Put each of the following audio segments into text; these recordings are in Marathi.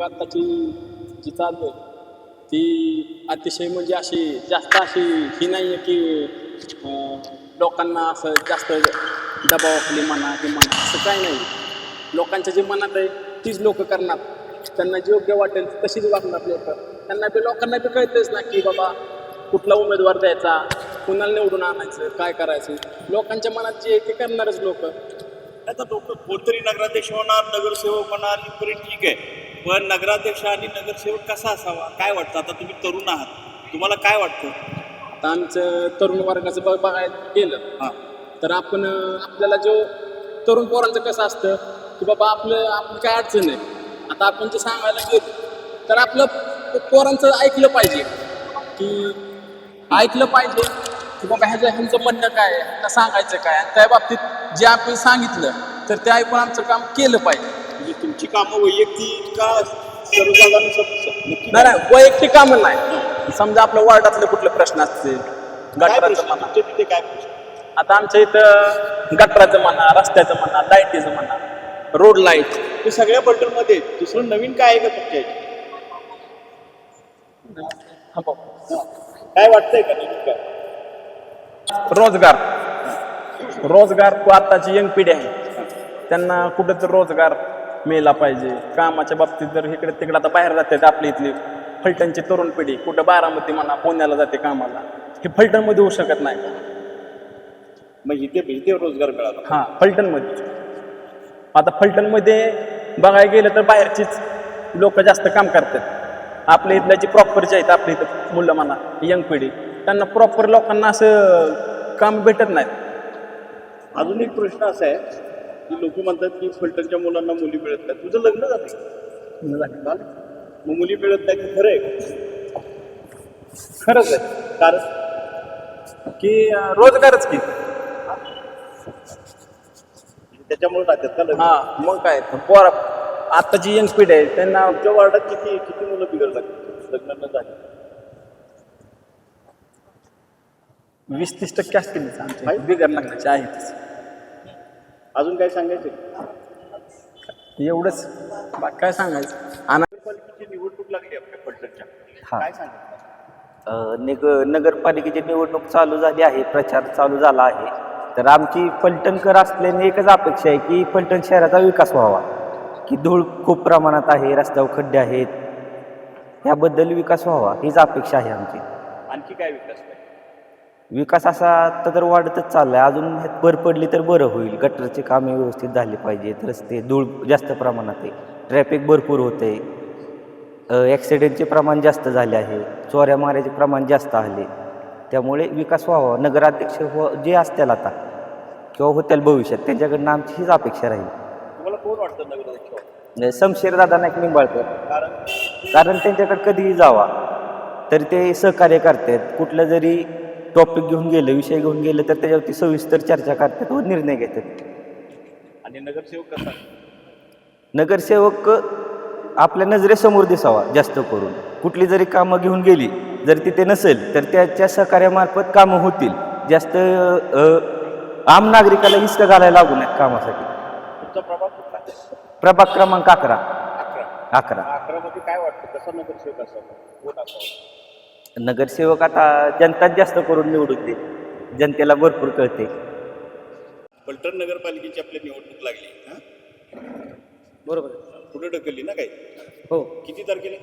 निवडणूक आत्ताची जी चालते आहे ती अतिशय म्हणजे अशी जास्त अशी ही नाही आहे की लोकांना असं जास्त दबावाखाली म्हणा की म्हणा असं काही नाही. लोकांच्या जे मनात आहे तीच लोक करणार. त्यांना जे योग्य वाटेल तशीच वागणार लोक. त्यांना बी लोकांना बी कळतेच ना की बाबा कुठला उमेदवार द्यायचा कुणाला निवडून आणायचं काय करायचं. लोकांच्या मनात जे आहे ते करणारच लोक. आता लोक कोणतरी नगराध्यक्ष होणार नगरसेवक होणार इथपर्यंत ठीक आहे. पण नगराध्यक्ष आणि नगरसेवक कसा असावा? काय वाटतं? आता तुम्ही तरुण आहात. तुम्हाला काय वाटतं? आता आमचं तरुण वर्गाचं बघ बघायला गेलं. हां. तर आपण अं, आपल्याला जो तरुण पोरांचं कसं असतं की बाबा आपलं आपली काय अडचण आहे? आता आपण जे सांगायला गेलो तर आपलं पोरांचं ऐकलं पाहिजे. की ऐकलं पाहिजे की बाबा ह्याचं ह्यांचं म्हणणं काय आहे? ह्यांना सांगायचं काय? आणि त्या बाबतीत जे आपण सांगितलं तर ते ऐकून आमचं काम केलं पाहिजे म्हणजे तुमची कामं वैयक्तिक का सर्वसाधारण सम- नक्की नाही नाही वैयक्तिक कामं नाही समजा आपल्या वार्डातले कुठले प्रश्न असतील काय गटाराचं प्रश्न? म्हणा तुमच्या तिथे काय प्रश्न? आता आमच्या इथं गटराचं म्हणा रस्त्याचं म्हणा लाईटीचं म्हणा रोड लाइट ते सगळ्या बंडलमध्ये आहेत. दुसरं नवीन काय आहे का तुमच्या इथे? काय वाटतंय का नवीन काय रोजगार रोजगार को आताची यंग पिढी आहे त्यांना कुठं तर रोजगार मिळाला पाहिजे. कामाच्या बाबतीत जर इकडे तिकडे आता बाहेर जातात आपली इथली फलटणची तरुण पिढी कुठं बारामती म्हणा पुण्याला जाते कामाला हे फलटणमध्ये होऊ शकत नाही. मग इथे इथे रोजगार मिळाला. हां फलटणमध्ये. आता फलटणमध्ये बघायला गेलं तर बाहेरचीच लोक जास्त काम करतात. आपल्या इथल्या जी प्रॉपरची आहेत आपल्या इथं मुलं म्हणा यंग पिढी त्यांना प्रॉपर लोकांना असं काम भेटत नाहीत अजून एक प्रश्न असा आहे की लोक म्हणतात की फलटणच्या मुलांना मुली मिळत नाही तुझं लग्न झालं मग मुली मिळत नाही ते खरं आहे का? खरंच आहे. कारण? की रोजगारच की. त्याच्यामुळे राहतात का लग्न? हां मग काय? पोर आत्ताची यंग पिढी आहे त्यांना तुमच्या वार्डात किती किती मुलं बिघडतात? लग्न न झाली. वीस तीस टक्के असतील बिगर लग्नाचे आहेतच अजून काय सांगायचं? एवढंच. बाकी काय सांगायचं? आणि नगरपालिकेची निवडणूक लागली आपल्या फलटणच्या हा. काय सांगायचं? अ, निग नगरपालिकेची निवडणूक चालू झाली आहे प्रचार चालू झाला आहे. तर आमची फलटणकर असल्याने एकच अपेक्षा आहे की फलटण शहराचा विकास व्हावा. की धूळ खूप प्रमाणात आहे रस्त्यावर खड्डे आहेत. याबद्दल विकास व्हावा हीच अपेक्षा आहे आमची. आणखी काय विकास पाहिजे विकास असा आता तर वाढतच चालला आहे अजून ह्यात भर पडली तर बरं होईल. गटरचे कामे व्यवस्थित झाली पाहिजेत. रस्ते धूळ जास्त प्रमाणात आहे. ट्रॅफिक भरपूर होते ॲक्सिडेंटचे प्रमाण जास्त झाले आहे. चोऱ्या माऱ्याचे प्रमाण जास्त आले त्यामुळे विकास व्हावा. नगराध्यक्ष हो जे असतील आता किंवा होतील भविष्यात त्यांच्याकडनं आमची हीच अपेक्षा राहील. तुम्हाला कोण वाटतं नगराध्यक्ष व्हावं? म्हणजे शमशेरदादा नाईक निंबाळकर. कारण? कारण त्यांच्याकडे कधीही जावा. तरी ते सहकार्य करतात. कुठलं जरी टॉपिक घेऊन गेलं विषय घेऊन गेलं तर त्याच्यावरती सविस्तर चर्चा करतात व निर्णय घेतात. आणि नगरसेवक कसा? नगरसेवक आपल्या नजरेसमोर दिसावा जास्त करून. कुठली जरी कामं घेऊन गेली जर तिथे नसेल तर त्याच्या सहकार्यामार्फत कामं होतील. जास्त अ, आम नागरिकाला इष्ट घालायला लागू नयेत कामासाठी. तुमचा कुठला? प्रभाग क्रमांक अकरा. अकरा. अकरा. अकरा मध्ये काय वाटतं? कसा नगरसेवक असावा? कोण असावा. नगरसेवक आता जनताच जास्त करून निवडून दे जनतेला भरपूर कळते. फलटण नगरपालिकेची आपली निवडणूक लागली हा? बरोबर. पुढे ढकलली ना काही? हो. किती तारखेला?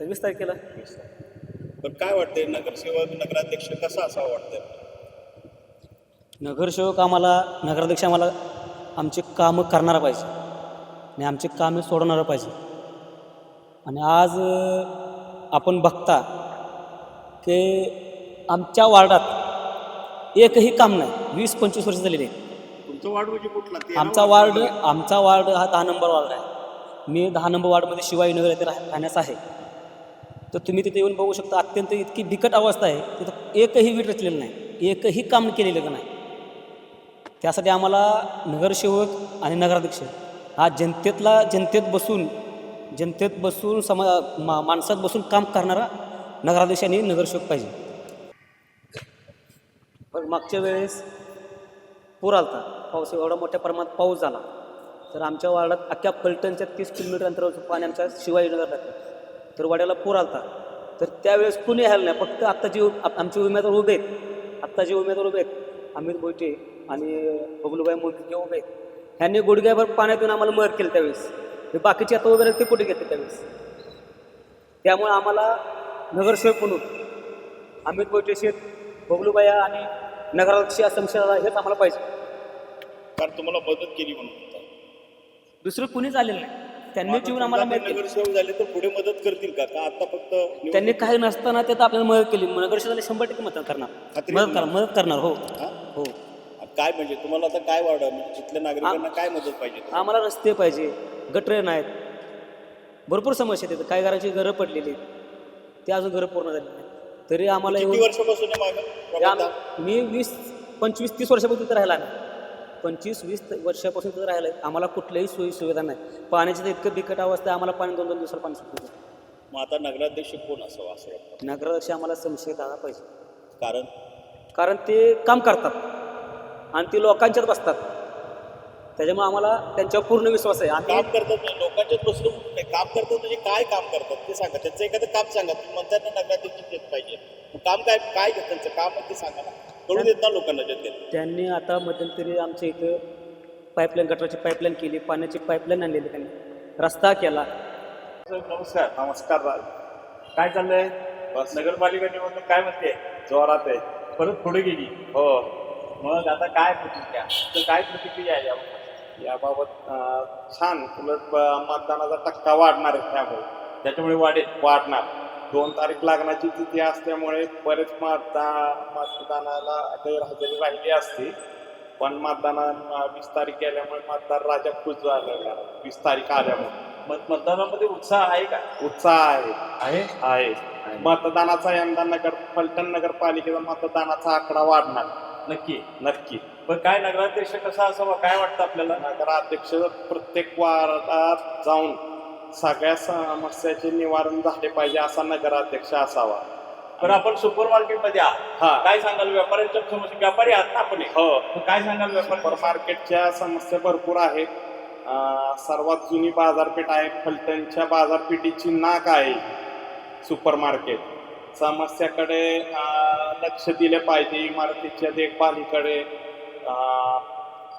तर वीस तारखेला. पण काय वाटतंय? नगरसेवक नगराध्यक्ष कसा असावा वाटतंय? नगरसेवक आम्हाला नगराध्यक्ष आम्हाला आमचे कामं करणारा पाहिजे. आणि आमचे कामे सोडवणारा पाहिजे. आणि आज अ, आपण बघता की आमच्या वार्डात एकही काम नाही. वीस पंचवीस वर्ष झालेली आहेत. तुमचा वार्ड म्हणजे कुठला? आमचा वार्ड आमचा वार्ड हा दहा नंबर वार्ड आहे. मी दहा नंबर वार्डमध्ये शिवाजीनगर येथे राह राहण्यास आहे. तर तुम्ही तिथे येऊन बघू शकता अत्यंत इतकी बिकट अवस्था आहे तिथं एकही वीट रचलेलं नाही. एकही काम केलेलं नाही. त्यासाठी आम्हाला नगरसेवक आणि नगराध्यक्ष हा जनतेतला जनतेत बसून जनतेत बसून समा मा माणसात बसून काम करणारा नगराध्यक्षांनी नगरसेवक पाहिजे. पण मागच्या वेळेस पूर आलता. पाऊस एवढा मोठ्या प्रमाणात पाऊस झाला. तर आमच्या वार्डात अख्ख्या फलटणच्या तीस किलोमीटर अंतरावरचं पाणी आमच्या शिवाजीनगर लागतं तर वाड्याला पूर आलता. तर त्यावेळेस कुणी ह्याला नाही. फक्त आत्ता जे आमचे उमेदवार उभे आहेत. आत्ता जे उमेदवार उभे आहेत अमित बोटे आणि बबलूबाई मोदके उभे आहेत ह्यांनी गुडघ्याभर पाण्यातून आम्हाला मदत केली त्यावेळेस. बाकीचे आता उभे ते कुठे घेतले त्यावेळेस? त्यामुळे आम्हाला नगरसेवक म्हणून अमित बोईटे शेत बबलूबाया आणि नगराध्यक्ष संशयाला हेच आम्हाला पाहिजे. कारण तुम्हाला मदत केली म्हणून. दुसरं कुणीच आलेलं नाही. त्यांनी जीवन आम्हाला मदत केली. नगरसेवक झाले तर पुढे मदत करतील का? का आता फक्त निवडणूक- त्यांनी काही नसताना ते तर आपल्याला मदत केली. नगरसेवकाला शंभर टक्के मदत करणार. खात्री मदत करणार मदत करणार हो. हा? हो. काय म्हणजे? तुम्हाला आता काय वाढ म्हणजे तिथल्या नागरिकांना काय मदत पाहिजे? आम्हाला रस्ते पाहिजे. गटरे नाहीत. भरपूर समस्या आहेत. काही घराची घरं पडलेली आहेत. ते अजून घरं पूर्ण झाली नाहीत. तरी आम्हाला किती येऊन वर्षापासून आहे मागं? ते प्रबंध? आम- मी वीस पंचवीस तीस वर्षापासून तिथं राहिला नाही. पंचवीस वीस वर्षापासून तिथं राहिलं आम्हाला कुठल्याही सोयी सुविधा नाही पाण्याची तर इतकं बिकट अवस्था आहे आम्हाला पाणी दोन दोन दिवसाला पाणी सुटतं. मग आता नगराध्यक्ष कोण असावं असं वाटतं? नगराध्यक्ष आम्हाला संशय दादा पाहिजे. कारण? कारण ते काम करतात. आणि ते लोकांच्यात बसतात. त्याच्यामुळे आम्हाला त्यांच्यावर पूर्ण विश्वास आहे. आम्ही काम करतात म्हणजे लोकांच्यात बसलं म्हणून नाही काम करतात म्हणजे काय काम करतात? ते सांगा. त्यांचं एखादं काम सांगा. तुम्ही म्हणतात ना नगराध्यक्ष देत पाहिजे. मग काम काय काय आहे त्यांचं? काम आहे ते सांगा ना. कळू देत ना लोकांना जनतेत त्यांनी आता मध्यंतरी आमच्या इथं पाईपलाईन गटराची पाईपलाईन केली. पाण्याची पाईपलाईन आणलेली त्यांनी. रस्ता केला. नमस्कार. नमस्कार राज. काय चाललंय? बस. नगरपालिका निवडणूक काय म्हणते? जोरात आहे. परत पुढे गेली? हो. मग आता काय प्रतिक्रिया? तर काय प्रतिक्रिया आहे याबाबत याबाबत अं, छान उलट मतदानाचा टक्का वाढणार आहे त्यामुळे. त्याच्यामुळे वाढेल वाढणार. दोन तारीख लागण्याची तिथी असल्यामुळे बरेच मतदान मतदानाला गैरहजेरी राहिली असती. पण मतदाना वीस तारीख गेल्यामुळे मतदार राजा खुश झालेला वीस तारीख आल्यामुळे. मत मतदानामध्ये उत्साह आहे का? उत्साह आहे. आहे? आहे. मतदानाचा यंदा नगर फलटण नगरपालिकेचा मतदानाचा आकडा वाढणार. नक्की. नक्की. पण काय नगराध्यक्ष कसा असावा काय वाटतं आपल्याला? नगराध्यक्ष प्रत्येक वार्डात जाऊन सगळ्या समस्याचे निवारण झाले पाहिजे असा नगराध्यक्ष असावा. पण आपण सुपर मार्केटमध्ये आहात. हा. काय सांगाल? व्यापाऱ्यांच्या समस्या व्यापारी आहात ना आपण हो. मग काय सांगाल व्यापारी सुपर मार्केटच्या समस्या भरपूर आहेत. अं, सर्वात जुनी बाजारपेठ आहे फलटणच्या बाजारपेठेची नाक आहे सुपर मार्केट. समस्याकडे अं, लक्ष दिले पाहिजे इमारतीच्या देखभालीकडे.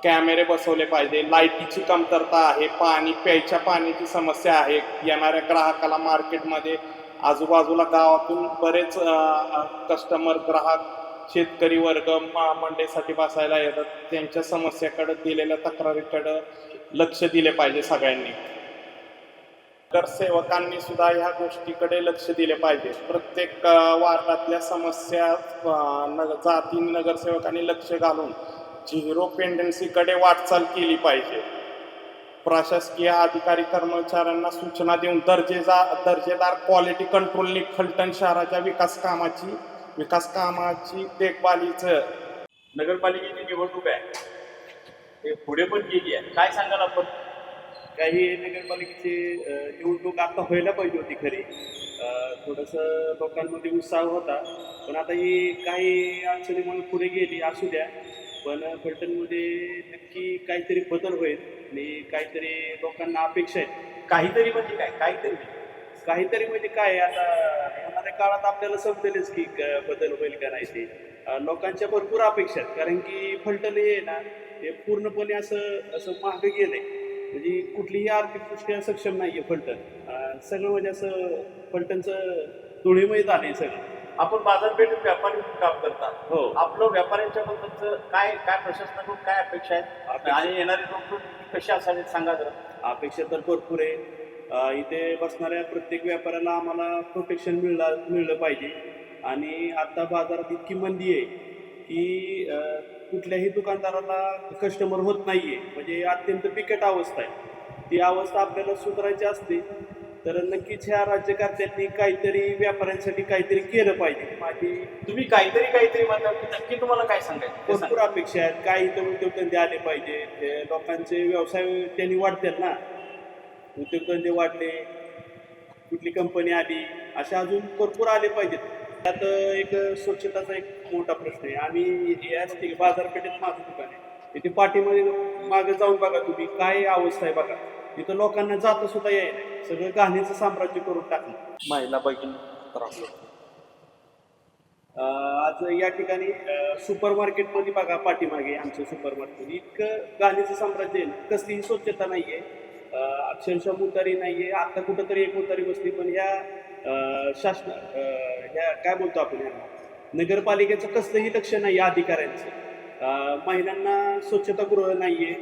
कॅमेरे बसवले पाहिजे. लाईटीची कमतरता आहे. पाणी प्यायच्या पाण्याची समस्या आहे. येणाऱ्या ग्राहकाला मार्केटमध्ये आजूबाजूला गावातून बरेच कस्टमर ग्राहक शेतकरी वर्ग मा- मंडईसाठी बसायला येतात. त्यांच्या समस्याकडे दिलेल्या तक्रारीकडं लक्ष दिले पाहिजे सगळ्यांनी. नगरसेवकांनी सुद्धा ह्या गोष्टीकडे लक्ष दिले पाहिजे. प्रत्येक वार्डातल्या समस्या अ, नग जाती नगरसेवकांनी लक्ष घालून झिरो पेंडन्सीकडे वाटचाल केली पाहिजे. प्रशासकीय अधिकारी कर्मचाऱ्यांना सूचना देऊन दर्जेजा दर्जेदार क्वालिटी कंट्रोलनी फलटण शहराच्या विकास कामाची विकास कामाची देखभालीचं नगरपालिकेची निवडणूक आहे. हे पुढे पण गेली आहे. काय सांगाल आपण? काही नगरपालिकेची निवडणूक आता व्हायला पाहिजे होती खरी. थोडंसं लोकांमध्ये उत्साह होता. पण आता ही काही अडचणीमुळे पुढे गेली. असू द्या. पण फलटणमध्ये नक्की काहीतरी बदल होईल आणि काहीतरी लोकांना अपेक्षा आहेत काहीतरी म्हणजे काय? काहीतरी म्हणजे. काहीतरी म्हणजे काय? आता येणाऱ्या काळात आपल्याला समजेलच की क- बदल होईल का नाही ते. लोकांच्या भरपूर अपेक्षा आहेत. कारण की फलटण हे आहे ना हे पूर्णपणे असं असं मागं गेलंय म्हणजे कुठलीही आर्थिकदृष्ट्या सक्षम नाही आहे फलटण सगळं म्हणजे असं फलटणचं धुळीमय आहे सगळं. आपण बाजारपेठेत व्यापारी म्हणून काम करतात. हो. आपलं व्यापाऱ्यांच्या बद्दलचं काय काय प्रशासनाकडून काय अपेक्षा आहेत? अपेक्षा- आणि येणारे लोक कशी असावेत सांगा जरा. अपेक्षा तर भरपूर आहे. अ, इथे बसणाऱ्या प्रत्येक व्यापाऱ्याला आम्हाला प्रोटेक्शन मिळलं मिळलं पाहिजे. आणि आता बाजारात इतकी मंदी आहे की अ, कुठल्याही दुकानदाराला कस्टमर होत नाही आहे म्हणजे अत्यंत बिकट अवस्था आहे. ती अवस्था आपल्याला सुधारायची असते. तर नक्कीच ह्या राज्यकर्त्यांनी काहीतरी व्यापाऱ्यांसाठी काहीतरी केलं पाहिजे. माझी तुम्ही काहीतरी काहीतरी म्हणता की नक्की तुम्हाला काय सांगायचं ते भरपूर सांगा. अपेक्षा आहेत. काही इथं उद्योगधंदे आले पाहिजे. ते लोकांचे व्यवसाय त्यांनी वाढतात ना. उद्योगधंदे वाढले कुठली कंपनी आली अशा अजून भरपूर आले पाहिजेत. त्यात एक स्वच्छताचा एक मोठा प्रश्न आहे. आम्ही या ठिकाणी बाजारपेठेत माझं दुकान आहे. इथे पाठीमध्ये मागे जाऊन बघा तुम्ही. काय अवस्था आहे बघा. इथं लोकांना जाता सुद्धा यायला सगळं घाणीचं साम्राज्य करून टाकलं. महिला भगिनी आज या ठिकाणी सुपर मार्केटमध्ये बघा पाठीमागे आमचं सुपर मार्केट इतकं गाणीचं साम्राज्य आहे. ना कसलीही स्वच्छता नाहीये. अक्षरशः मुतारी नाहीये. आता कुठंतरी एक मुतारी बसली पण ह्या शासन ह्या काय बोलतो आपण ह्या नगरपालिकेचं कसलंही लक्ष नाही या अधिकाऱ्यांचं. महिलांना स्वच्छतागृह नाहीये.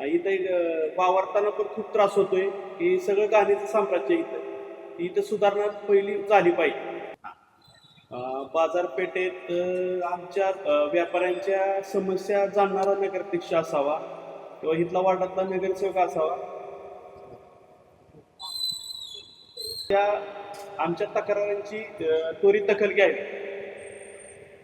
इथं एक, वावरताना पण खूप त्रास होतोय की सगळं गाण्याचं साम्राज्य इथं. इथं सुधारणा पहिली झाली पाहिजे. बाजारपेठेत आमच्या व्यापाऱ्यांच्या समस्या जाणणारा नगराध्यक्ष असावा किंवा इथला वार्डातला नगरसेवक असावा. त्या आमच्या तक्रारांची त्वरित दखल घ्यावी.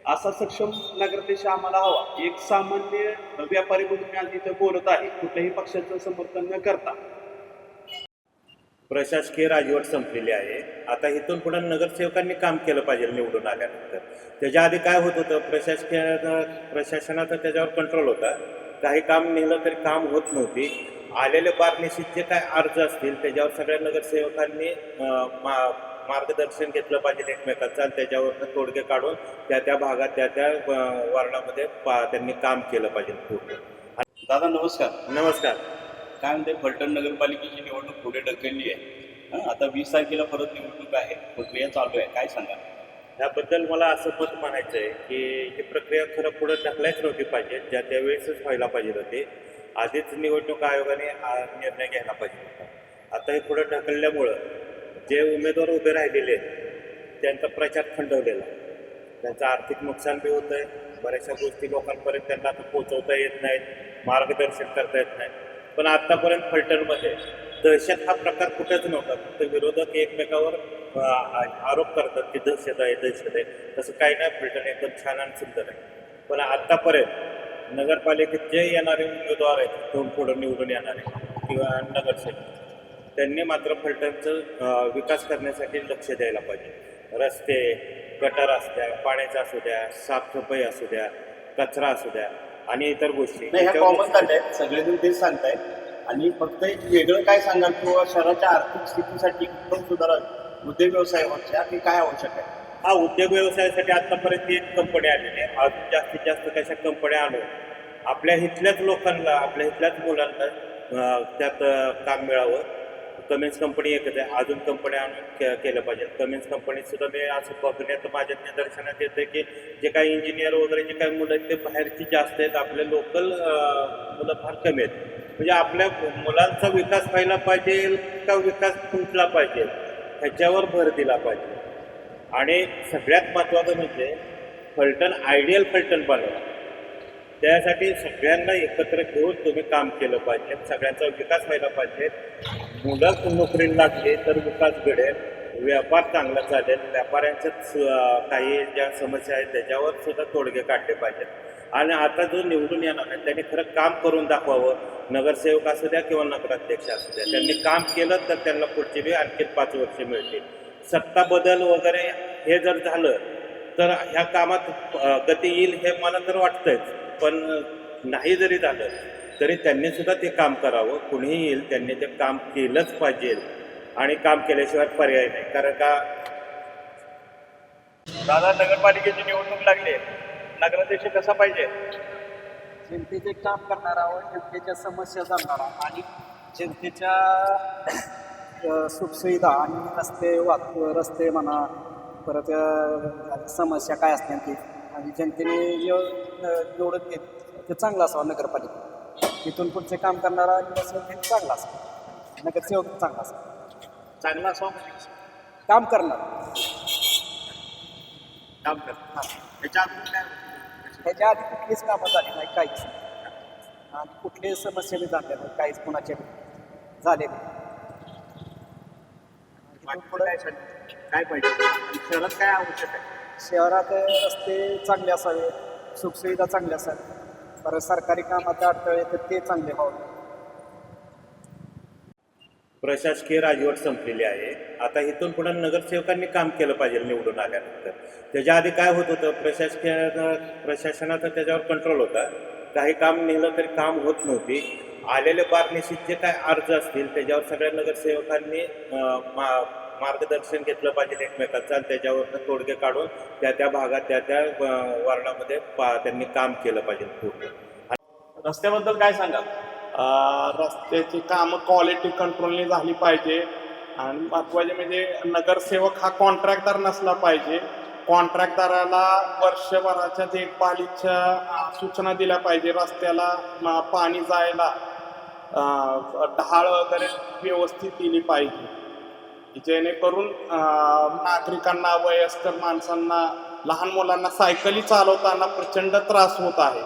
असा सक्षम नगराध्यक्ष आम्हाला हवा. एक सामान्य व्यापारी म्हणून मी आज इथं बोलत आहे. कुठल्याही पक्षाचं समर्थन न करता. प्रशासकीय राजवट संपलेली आहे. आता इथून पुढे नगरसेवकांनी काम केलं पाहिजे निवडून आल्यानंतर. त्याच्या आधी काय होत होतं? प्रशासकीय प्रशासनाचा त्याच्यावर कंट्रोल होता. काही काम नेलं तरी काम होत नव्हती. आलेले बारनिशीत जे काय अर्ज असतील त्याच्यावर सगळ्या नगरसेवकांनी मार्गदर्शन घेतलं पाहिजे एकमेकांचं आणि त्याच्यावर तोडगे काढून त्या त्या भागात त्या त्या अं, वार्डामध्ये पा त्यांनी काम केलं पाहिजे पूर्ण. दादा नमस्कार. नमस्कार. काय म्हणते फलटण नगरपालिकेची निवडणूक पुढे ढकलली आहे. आता वीस तारखेला परत निवडणूक आहे. प्रक्रिया चालू आहे. काय सांगा? त्याबद्दल मला असं मत म्हणायचं आहे की ही प्रक्रिया खरं पुढे ढकलायच नव्हती पाहिजे. ज्या त्यावेळेसच व्हायला पाहिजे होती. आधीच निवडणूक आयोगाने हा निर्णय घ्यायला पाहिजे होता. आता हे पुढे ढकलल्यामुळं जे उमेदवार उभे राहिलेले आहेत त्यांचा प्रचार खंडवलेला त्यांचं आर्थिक नुकसान बी होतं आहे बऱ्याचशा गोष्टी लोकांपर्यंत त्यांना आता पोचवता येत नाहीत मार्गदर्शन करता येत नाही पण आत्तापर्यंत फलटणमध्ये दहशत हा प्रकार कुठेच नव्हता. फक्त विरोधक एकमेकावर आरोप करतात की दहशत आहे दहशत आहे. तसं काही नाही फलटण एकदम छान आणि सुंदर आहे. पण आत्तापर्यंत नगरपालिकेत जे येणारे उमेदवार आहेत दोन पुढं निवडून येणारे किंवा नगरसेवक त्यांनी मात्र फलटणचं विकास करण्यासाठी लक्ष द्यायला पाहिजे. रस्ते गटार असू द्या पाण्याचं असू द्या साफसफाई असू द्या कचरा असू द्या आणि इतर गोष्टी. सगळेजण तेच सांगतायत. आणि फक्त एक वेगळं काय सांगाल किंवा शहराच्या आर्थिक स्थितीसाठी उत्तम सुधारा उद्योग व्यवसायावरच्या की काय आवश्यक आहे? हा उद्योग व्यवसायासाठी आतापर्यंत एक कंपनी आलेली आहे. अजून जास्तीत जास्त कशा कंपन्या आणून आपल्या इथल्याच लोकांना आपल्या इथल्याच मुलांना त्यात काम मिळावं. कमेन्स कंपनी एकच आहे अजून कंपन्या आणून के केलं पाहिजे. कमेन्स कंपनीत सुद्धा मी असं बघण्यात माझ्या निदर्शनात येतं की जे काही इंजिनियर वगैरे जे काही मुलं आहेत ते बाहेरची जास्त आहेत. आपले लोकल मुलं फार कमी आहेत. म्हणजे आपल्या मुलांचा विकास व्हायला पाहिजे का विकास तुटला पाहिजे ह्याच्यावर भर दिला पाहिजे. आणि सगळ्यात महत्त्वाचं म्हणजे फलटण आयडियल फलटण बनवा. त्यासाठी सगळ्यांना एकत्र घेऊन तुम्ही काम केलं पाहिजे. सगळ्यांचा विकास व्हायला पाहिजे. मुलं नोकरीला लागली तर विकास घडेल व्यापार चांगला चालेल. व्यापाऱ्यांच्याच काही ज्या समस्या आहेत त्याच्यावर सुद्धा तोडगे काढले पाहिजेत. आणि आता जो निवडून येणार आहे त्यांनी खरं काम करून दाखवावं. नगरसेवक असू द्या किंवा नगराध्यक्ष असू द्या त्यांनी काम केलं तर त्यांना पुढची बी आणखी पाच वर्ष मिळतील. सत्ता बदल वगैरे हे जर झालं तर ह्या कामात गती येईल हे मला तर वाटतंच पण नाही जरी झालं तरी त्यांनी सुद्धा ते काम करावं. कुणीही येईल त्यांनी ते काम केलंच पाहिजे. आणि काम केल्याशिवाय पर्याय नाही. कारण का? दादा नगरपालिकेची निवडणूक लागली. नगराध्यक्ष कसा पाहिजे? जनतेचे काम करणारा व जनतेच्या समस्या जाणणारा आणि जनतेच्या सुखसुविधा आणि रस्ते वाहत रस्ते म्हणा परत समस्या काय असतील ती. आणि जनतेने निवडून घेत ते चांगलं असावं नगरपालिका तिथून पुढचे काम करणारा नगरसेवक हे चांगला असावा नगरसेवक चांगला असावा चांगला असावा काम करणार. काम कर त्याच्या काय त्याच्या आधी कुठलीच कामं झाली नाही काहीच आणि कुठलीच समस्या बी झाल्या नाही काहीच कुणाच्या बी झाले नाही. पुढं काय सांग- काय पाहिजे? आणि शहरात काय आवश्यक आहे? शहरात रस्ते चांगले असावे सुखसुविधा चांगल्या असाव्या परत सरकारी कामाचे अडथळे तर ते चांगले व्हावं प्रशासकीय राजवट संपलेली आहे. आता इथून पुढे नगरसेवकांनी काम केलं पाहिजे निवडून आल्यानंतर. त्याच्या आधी काय होत होतं? प्रशासकीय प्रशासनाचा त्याच्यावर कंट्रोल होता. काही काम नेलं तरी काम होत नव्हती. आलेले बारनिशीत जे काय अर्ज असतील त्याच्यावर सगळ्या नगरसेवकांनी मार्गदर्शन घेतलं पाहिजे एकमेकांचं आणि त्याच्यावर तोडगे काढून त्या त्या भागात त्या त्या वार्डामध्ये पा- त्यांनी काम केलं पाहिजे पूर्ण. रस्त्याबद्दल काय सांगाल? अं, रस्त्याची कामं क्वालिटी कंट्रोलने झाली पाहिजे. आणि महत्त्वाचे म्हणजे नगरसेवक हा कॉन्ट्रॅक्टदार नसला पाहिजे. कॉन्ट्रॅक्टदाराला वर्षभराच्या देखभालीच्या सूचना दिल्या पाहिजे रस्त्याला पाणी जायला. ढाळ वगैरे व्यवस्थित दिली पाहिजे. जेणेकरून अं, नागरिकांना वयस्कर माणसांना लहान मुलांना सायकली चालवताना प्रचंड त्रास होत आहे.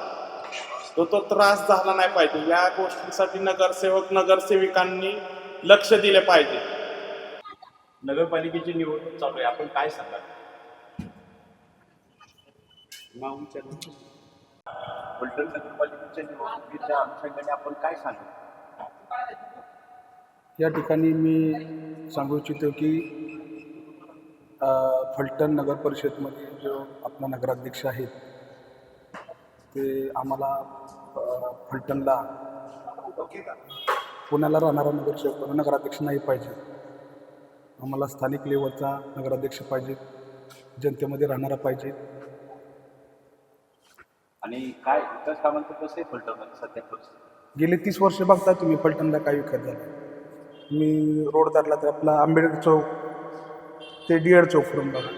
तो तो त्रास झाला नाही पाहिजे. या गोष्टीसाठी नगरसेवक नगरसेविकांनी लक्ष दिले पाहिजे. नगरपालिकेची निवडणूक चालू आहे. आपण काय फलटण नगरपालिकेच्या निवडणुकीच्या अनुषंगाने आपण काय सांगाल या ठिकाणी मी सांगू इच्छितो की फलटण नगर परिषदमध्ये जो आपला नगराध्यक्ष आहेत ते आम्हाला फलटणला पुण्याला राहणारा नगरसेवक नगराध्यक्ष नाही पाहिजे. आम्हाला स्थानिक लेवलचा नगराध्यक्ष पाहिजे जनतेमध्ये राहणारा पाहिजे. आणि काय विकास कामांचं कसं आहे फलटणमध्ये सध्या गेले तीस वर्ष बघता तुम्ही फलटणला काय विकास झाला. मी रोड धरला तर आपला आंबेडकर चौक ते डी एड चौक पर्यंत बघा.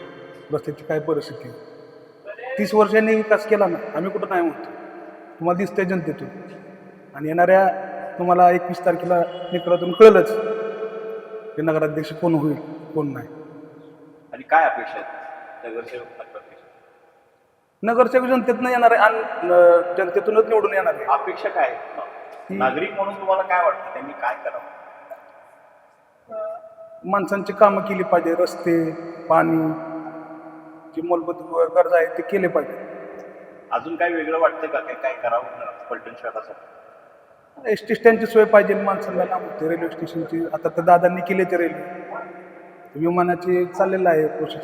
रस्त्याची काय परिस्थिती? तीस वर्षांनी विकास केला ना आम्ही कुठं नाही म्हणतो. तुम्हाला दिसतंय जनतेतून. आणि येणाऱ्या तुम्हाला एकवीस तारखेला निकालातून कळलंच की नगराध्यक्ष कोण होईल कोण नाही. आणि काय अपेक्षा आहेत? नगरसेवक नगरसेवक जनतेतनं येणार आहे आणि जनतेतूनच निवडून येणार आहे. अपेक्षा काय? नागरिक म्हणून तुम्हाला काय वाटतं? त्यांनी काय करावं? माणसांची कामं केली पाहिजे रस्ते पाणी जे मूलभूत गरजा आहेत ते केले पाहिजे. अजून काय वेगळं वाटतं का? काय काय करावं फलटण शहरासाठी? एस टी स्टँडची सोय पाहिजे माणसांना लांब होते रेल्वे स्टेशनची. आता तर दादांनी केले ते रेल्वे. विमानाची चाललेलं आहे प्रोसेस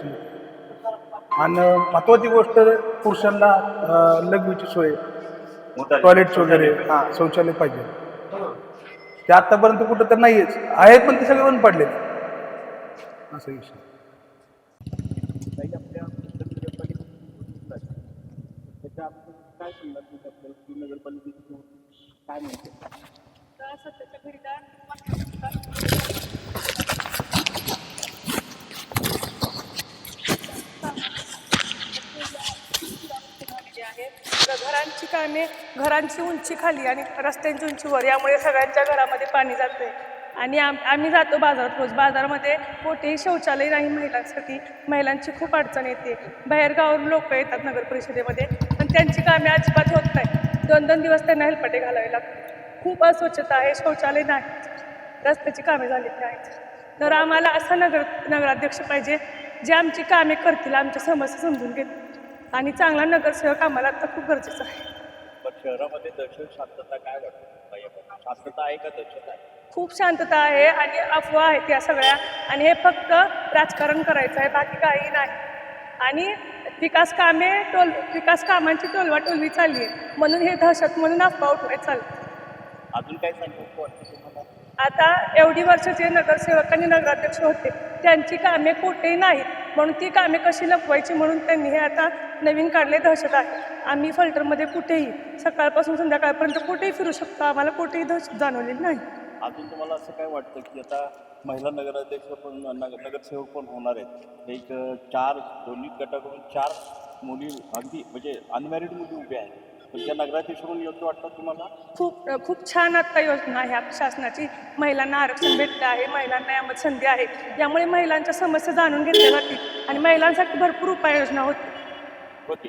आणि महत्त्वाची गोष्ट पुरुषांना अं, लघवीची सोय. टॉयलेट्स वगैरे हां शौचालय पाहिजे. ते आत्तापर्यंत कुठं तर नाहीच आहेत पण ते सगळे बंद पडले असा विषय. काय? म्हणते जे आहे तर घरांची घरांची उंची खाली आणि रस्त्यांची उंची वर. यामुळे सगळ्यांच्या घरामध्ये पाणी जाते आणि आम आम्ही जातो बाजारात रोज. बाजारामध्ये कोठेही शौचालय नाही महिलांसाठी. महिलांची खूप अडचण येते. बाहेरगावावरून लोक येतात नगर परिषदेमध्ये. पण त्यांची कामे अजिबात होत नाही. दोन दोन दिवस त्यांना हेलपटे घालावे लागतात. खूप अस्वच्छता आहे. शौचालय नाही. रस्त्याची कामे झालेली आहेत तर आम्हाला असा नगर नगराध्यक्ष पाहिजे जे आमची कामे करतील आमच्या समस्या समजून घेतील. आणि चांगला नगरसेवक आम्हाला आता खूप गरजेचं आहे. पण शहरामध्ये दहशत शांतता काय वाटतं? शांतता आहे का दहशत आहे? खूप शांतता आहे आणि अफवा आहेत या सगळ्या. आणि हे फक्त राजकारण करायचं आहे बाकी काही नाही. आणि विकास कामे टोल विकास कामांची टोलवा टोलवी चालली आहे. म्हणून हे दहशत म्हणून अफवा उठवाय चालली. अजून काय सांगू? आता एवढी वर्ष जे नगरसेवक आणि नगराध्यक्ष होते त्यांची कामे कुठेही नाहीत. म्हणून ती कामे कशी लपवायची म्हणून त्यांनी हे आता नवीन काढले दहशत आहे. आम्ही फल्टरमध्ये कुठेही सकाळपासून संध्याकाळपर्यंत कुठेही फिरू शकतो. आम्हाला कुठेही दहशत जाणवलेली नाही. अजून तुम्हाला असं काय वाटतं की आता महिला नगराध्यक्ष पण नगर नगरसेवक पण होणार आहेत. एक चार दोन्ही गटाकडून चार मुली अगदी म्हणजे अनमॅरिड मुली उभ्या आहेत. पण त्या योग्य वाटतं तुम्हाला? खूप खूप छान आत्ता योजना आहे. आपल्या शासनाची महिलांना आरक्षण भेटलं आहे. महिलांना यामध्ये संधी आहे. यामुळे महिलांच्या समस्या जाणून घेतल्या जातील आणि महिलांसाठी भरपूर उपाययोजना होतील. होते